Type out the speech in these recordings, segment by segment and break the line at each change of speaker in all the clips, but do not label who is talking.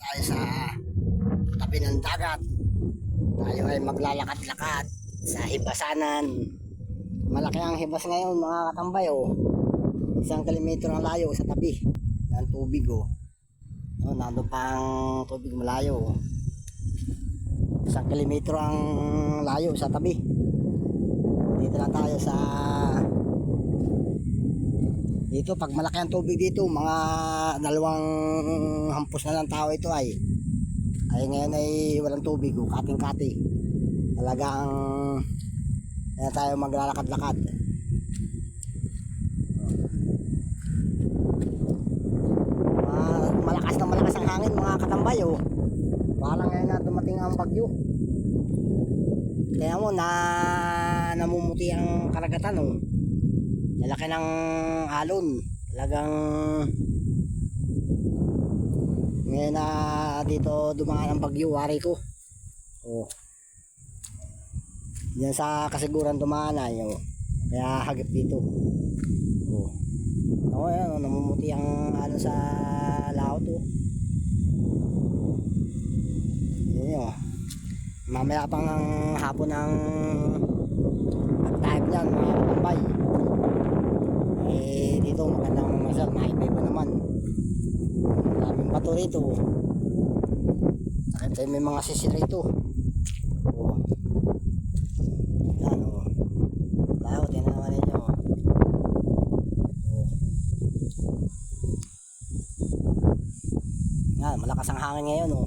tayo sa tabi ng dagat. Tayo ay maglalakad-lakad sa hibasanan. Malaki ang hibas ngayon mga katambay oh. Isang kilometro ang layo sa tabi ng tubig oh. Oh, nandun pang tubig malayo oh. Isang kilometro ang layo sa tabi. Dito lang tayo sa dito pag malaki ang tubig dito mga dalawang hampos na lang tao ito ay ay ngayon ay walang tubig oh, kating kati talagang kaya tayo maglalakad-lakad Ma- malakas na malakas ang hangin mga katambay oh. parang ngayon na dumating ang bagyo kaya mo na namumuti ang karagatan oh. Lalaki ng alon talagang ngayon na dito dumaan ang bagyo wari ko oh. yan sa kasiguran dumaan na yun kaya hagip dito oh. Oo, yan, oh, namumuti ang ano sa laot oh. Yan oh. Mamaya pang ang hapon ng time niyan, mga katambay. Dito magandang masal, maiba naman. Maraming bato rito. Nakita may mga sisir rito. Oh. Yan oh. Tayo, tingnan naman ninyo. oh. Yan, malakas ang hangin ngayon oh.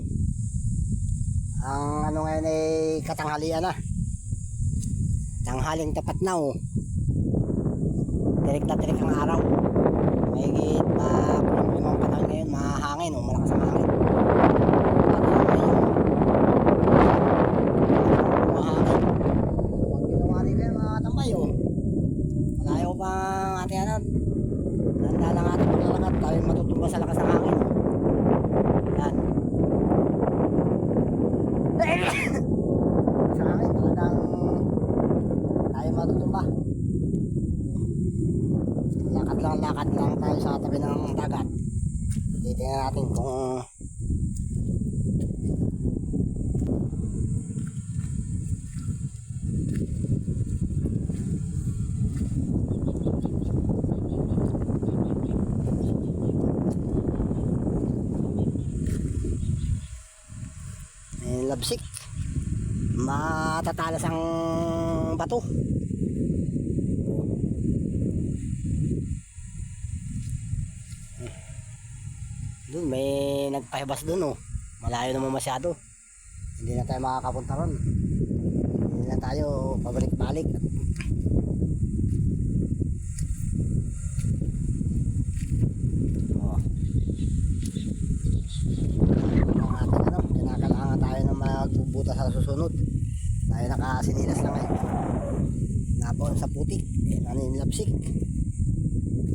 Ang ano ngayon ay katanghalian na. Tanghaling tapat na oh. Tirik na tirik ang araw. Mahigit pa kung limang panahon ngayon, mahangin oh, malakas ang hangin. Mahangin. Huwag ginawa rin kayo mga tambay oh. Malayo pa ang ating ano. Tanda lang ating paglalakad, tayo matutumba sa lakas ng hangin. Yan. sa akin talagang tayo matutumba. Lakad lang, lakad lang tayo sa tabi ng dagat. Titingnan natin kung may labsik. Matatalas ang bato. Doon may nagpahibas doon oh. Malayo naman masyado. Hindi na tayo makakapunta ron. Hindi na tayo pabalik-balik. Oh. Ang ating ano, kinakailangan tayo na magbubuta sa susunod. Tayo nakasinilas lang ngayon. Napon sa putik, eh, naninilapsik.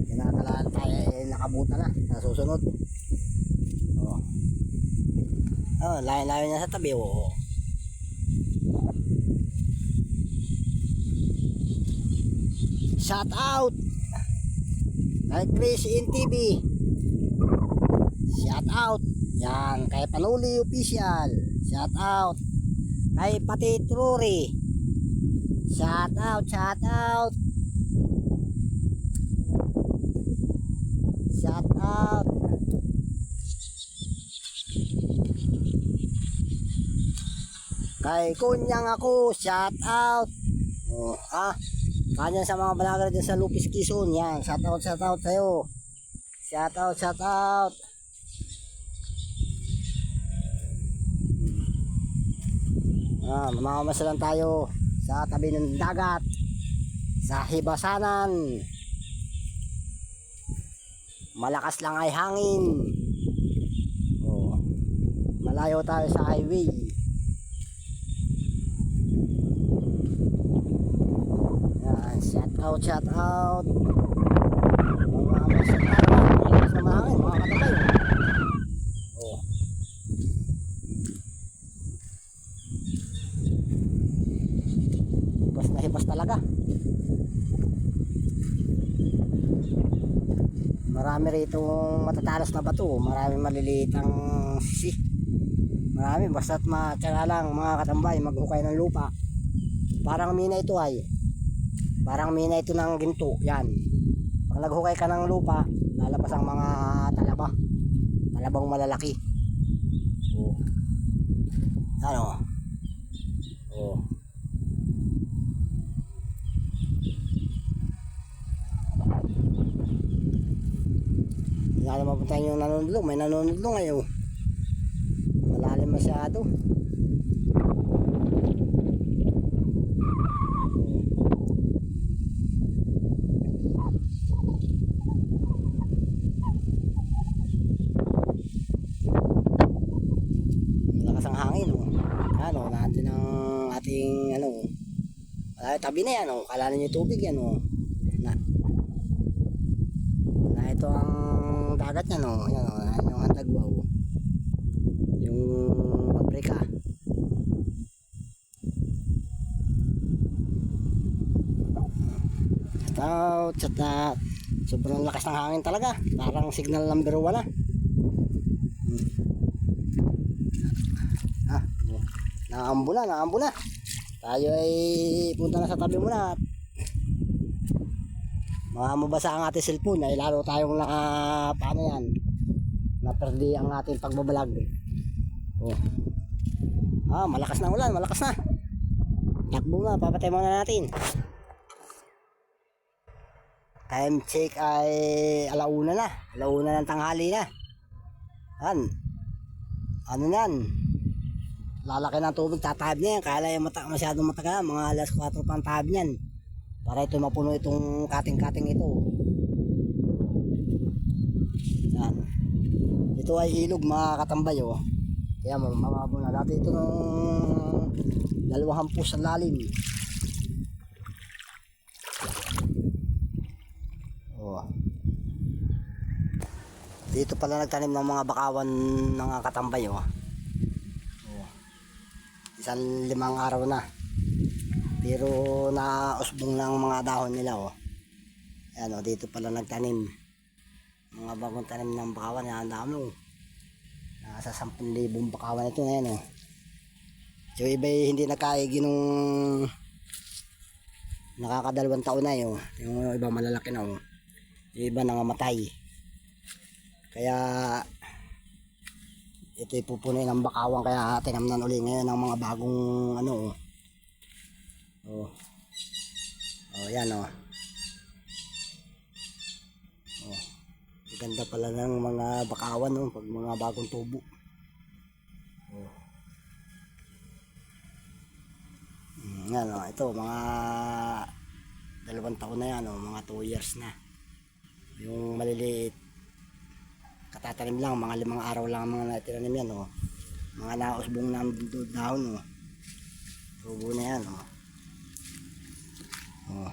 Kinakailangan tayo eh, nakabuta na sa susunod. Oh. Oh, layo-layo niya sa tabi. Oh. Shout out kay Chris in TV. Shout out. Yan, kay Panuli Official. Shout out. Kay Pati Truri. Shout out, shout out. Shout out. Kay Kunyang ako, shout out. Oh, ah, kanyan sa mga vlogger dyan sa Lupis Quezon, yan, shout out, shout out sa'yo. Shout out, shout out. Ah, mamamasalan tayo sa tabi ng dagat, sa hibasanan. Malakas lang ay hangin. Oh, malayo tayo sa highway. Yan, shout out, shout out. Mga katabay. Oh. Na talaga. Marami rito matatalas na bato. Marami maliliit ang sisi. Marami, basta't matyaga lang mga katambay, maghukay ng lupa. Parang mina ito ay. Parang mina ito ng ginto. Yan. Pag naghukay ka ng lupa, lalabas ang mga talaba. Talabang malalaki. Oh. Ano? Oh. Hindi na mapunta yung nanunulong. May nanunulong ngayon. Malalim masyado. Malakas ang hangin. Oh. Ano, natin ang ating ano. Wala, tabi na yan. Oh. Kala ninyo tubig yan. Oh. Na, na ito ang dagat niya. No. Yan, oh. Yan yung handagwa. Oh. Yung out, shout out. Sobrang lakas ng hangin talaga. Parang signal number 1 na. Ah, naambo na, naambo na. Tayo ay punta na sa tabi muna. at Mga ang ating cellphone ay lalo tayong naka, paano yan, naperdi ang ating pagbabalag. Oh. Ah, malakas na ulan, malakas na. Takbo na, papatay muna natin. Time check ay alauna na. Alauna ng tanghali na. Yan. Ano yan? Lalaki ng tubig, tatahab niya yan. Kaya yung mata, masyadong matagal, mga alas 4 pang tahab niyan. Para ito mapuno itong kating-kating ito. Yan. Ito ay ilog mga katambay oh. Kaya mamabo na. Dati ito nung dalawang hampos sa lalim. Oh. Dito pala nagtanim ng mga bakawan ng katambay oh isang limang araw na. Pero nausbong lang mga dahon nila oh. Ayan oh dito pala nagtanim. Mga bagong tanim ng bakawan yan ang dami oh. Nasa 10,000 bakawan ito ngayon oh. Yung iba hindi nakaigi nung nakakadalawang taon na yun yung iba malalaki na oh. Yung iba nangamatay kaya ito ipupunin ng bakawang kaya tinamnan uli ngayon ng mga bagong ano oh. Oh, oh yan oh. Oh. Ganda pala ng mga bakawan no pag mga bagong tubo. Oh. Mm, yan oh. Ito mga dalawang taon na yan oh. Mga 2 years na. Yung maliliit katatanim lang mga limang araw lang ang mga natiranim yan oh. mga nausbong na du- dahon oh. tubo na yan oh. Oh.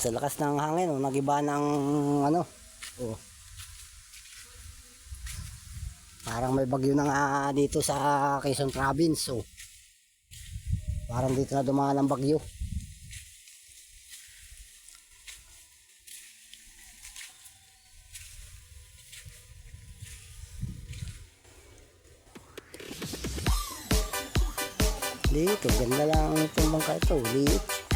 Sa lakas ng hangin, oh, nagiba na ano. Oh. Parang may bagyo na nga dito sa Quezon Province. Oh. Parang dito na dumaan ang bagyo. dito oh, ganda lang itong bangka ito liit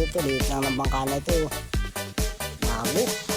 Ito, liit lang ng bangka na ito. Bago.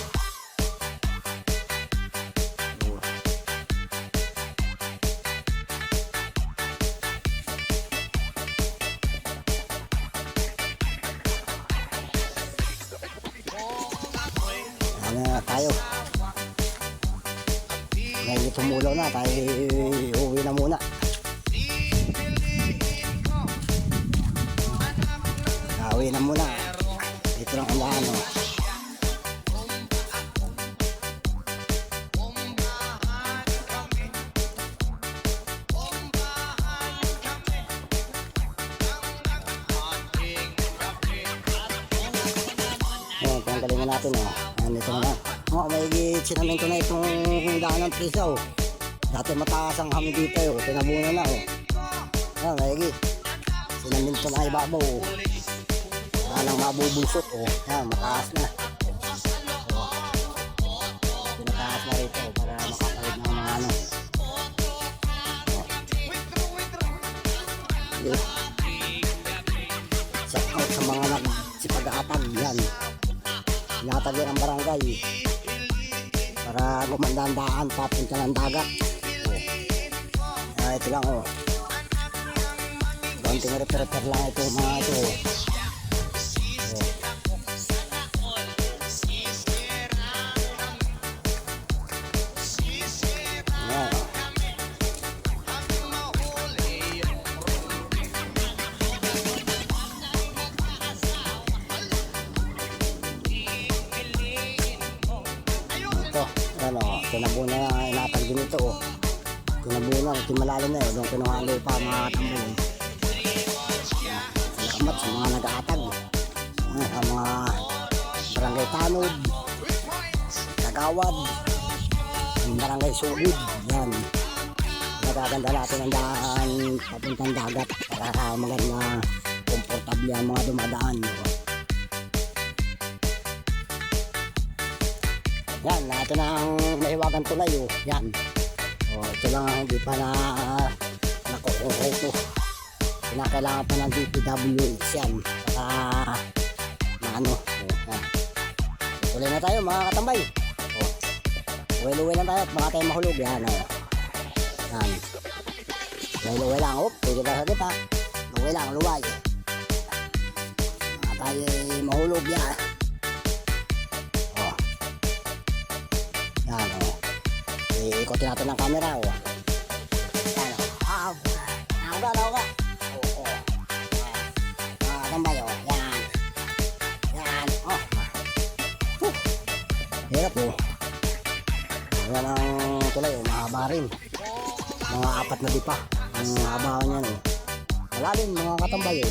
Ayan, na natin, oh. Ayan, ito na. Oh, may sinamento na itong daan ng prisa, oh. Dati mataas ang kami dito, oh. Tinabunan na, oh. Ayan, may sinamento na ibabaw, oh. Nang mabubulsot, oh. Ayan, mataas na. Yan ang barangay. Para gumanda ang daan papunta ng dagat. Oh. Ah, ito lang oh. Konting repair-repair lang ito mga ito. Oh. Tinabunan, timalalim na eh. Doon kinuhalo pa mga katambol. Salamat sa mga nag-aatag. Ang mga barangay tanod, tagawad, ang barangay sugid. Yan. Nagaganda natin ang daan papuntang dagat para maganda komportable ang mga dumadaan. Oh. Yan, ito na ang maiwagan tulay oh. Yan. Oh, ito lang ang hindi pa na nakukuha Kinakailangan pa ng DPWH yan. Para na ano. Oh, yan. Tuloy na tayo mga katambay. Oh. Uwi-uwi lang tayo at baka tayo mahulog. Yan oh. Yan. Uwi-uwi lang. Oh, pwede ka sa kita. Uwi lang, luway. Baka tayo mahulog yan. Iikotin natin ng camera o. Yan o. Ah, ako ba, ako ba? Oo. Ah, tambay o. Yan. Yan. Oh. Huh. Hirap o. Yan ang tulay o. Mahaba rin. Mga apat na dipa. Ang haba niyan o. Malalim mga katambay o.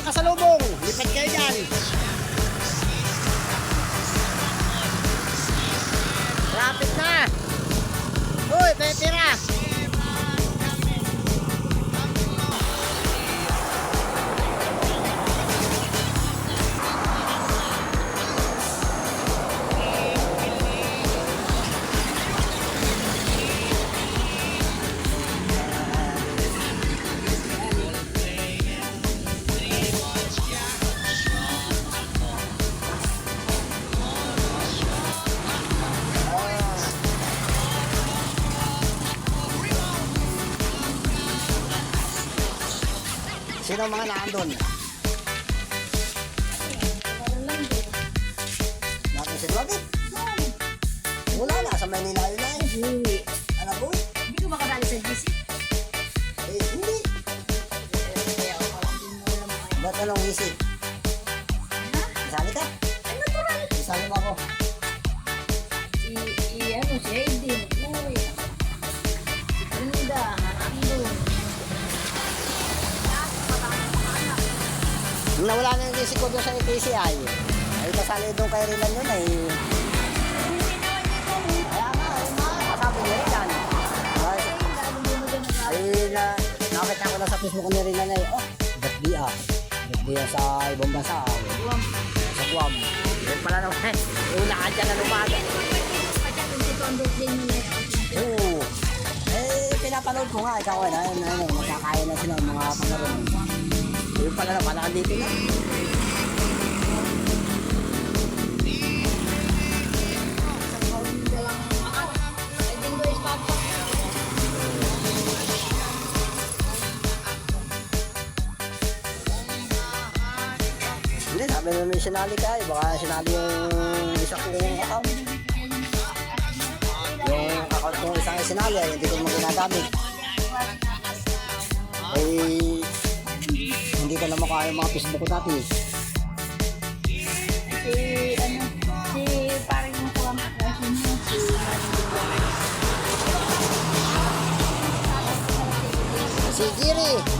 Kasalubong. Lipad kayo dyan. Ang mga naandun? Nawala na yung isip ko doon sa PCI, ay kasali doon kay Rilan yun ay... Kaya nga, kasabi ni. Ay, na, nakita ko lang sa Facebook ni Rilan ay, oh, ba't di ah? Ba't di sa ibang bansa? ah? Sa Guam. Yun pala naman eh. Una ka dyan na lumada. Oo. Eh, pinapanood ko nga, ikaw ay, ayun, ayun, magkakaya na sila mga pangaroon. Yun pala na, pala dito na. Hindi, sabi naman yung sinali ka eh. Baka sinali yung isa kong account. Yung account kong isang sinali ay hindi ko naman ginagamit. Eh, hindi ko naman kaya yung mga Facebook ko dati.
Si, ano, si parang yung kuha maklase niya, si
Si Giri.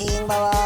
金馬